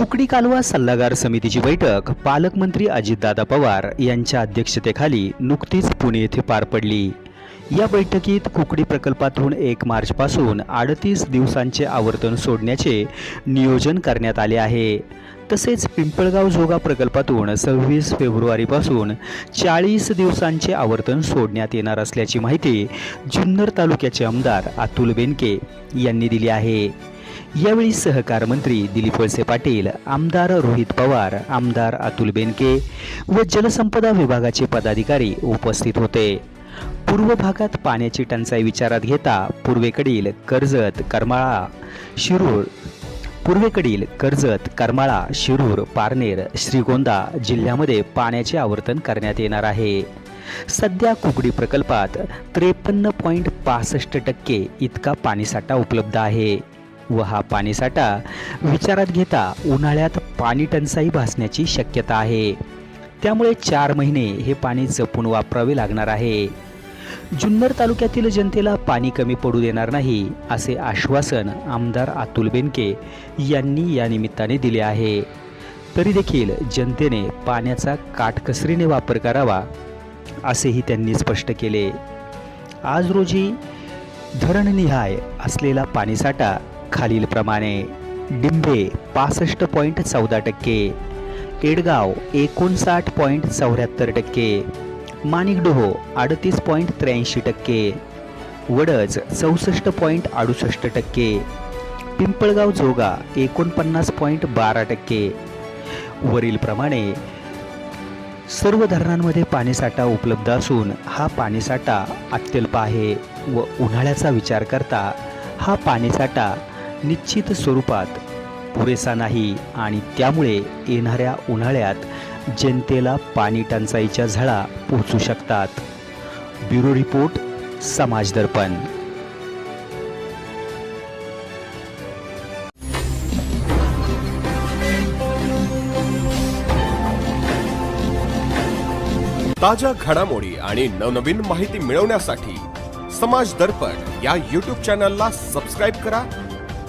कुकडी कालवा सल्लागार समितीची बैठक पालकमंत्री अजितदादा पवार यांच्या अध्यक्षतेखाली नुकतीच पुणे येथे पार पडली. या बैठकीत कुकडी प्रकल्पातून एक मार्चपासून अडतीस दिवसांचे आवर्तन सोडण्याचे नियोजन करण्यात आले आहे. तसेच पिंपळगाव जोगा प्रकल्पातून सव्वीस फेब्रुवारीपासून चाळीस दिवसांचे आवर्तन सोडण्यात येणार असल्याची माहिती जुन्नर तालुक्याचे आमदार अतुल बेनके यांनी दिली आहे. यावेळी सहकार मंत्री दिलीप वळसे पाटील आमदार रोहित पवार आमदार अतुल बेनके व जलसंपदा विभागाचे पदाधिकारी उपस्थित होते. पूर्व भागात पाण्याची टंचाई विचारात घेता पूर्वेकडील कर्जत करमाळा शिरूर पूर्वेकडील कर्जत करमाळा शिरूर पारनेर श्रीगोंदा जिल्ह्यामध्ये पाण्याचे आवर्तन करण्यात येणार आहे. सध्या कुकडी प्रकल्पात त्रेपन्न पॉईंट पासष्ट टक्के इतका पाणीसाठा उपलब्ध आहे. व हा पाणीसाठा विचारात घेता उन्हाळ्यात पाणी टंचाई भासण्याची शक्यता आहे. त्यामुळे चार महिने हे पाणी जपून वापरावे लागणार आहे. जुन्नर तालुक्यातील जनतेला पाणी कमी पडू देणार नाही असे आश्वासन आमदार अतुल बेनके यांनी या निमित्ताने दिले आहे. तरी देखील जनतेने पाण्याचा काटकसरीने वापर करावा असेही त्यांनी स्पष्ट केले. आज रोजी धरणनिहाय असलेला पाणीसाठा खालीलप्रमाणे डिंबे पासष्ट पॉईंट चौदा टक्के एडगाव एकोणसाठ पॉईंट चौऱ्याहत्तर टक्के माणिकडोह अडतीस पॉईंट त्र्याऐंशी टक्के वडज चौसष्ट पॉईंट अडुसष्ट टक्के पिंपळगाव जोगा एकोणपन्नास पॉईंट बारा टक्के. वरीलप्रमाणे सर्व धरणांमध्ये पाणीसाठा उपलब्ध असून हा पाणीसाठा अत्यल्प आहे व उन्हाळ्याचा विचार करता हा पाणीसाठा निश्चित स्वरूपात पुरेसा नाही आणि त्यामुळे येणाऱ्या उन्हाळ्यात जनतेला पाणी टंचाईच्या झळा पोचू शकतात. ब्युरो रिपोर्ट समाज दर्पण. ताज्या घडामोडी आणि नवनवीन माहिती मिळवण्यासाठी समाज दर्पण या यूट्यूब चॅनलला सबस्क्राईब करा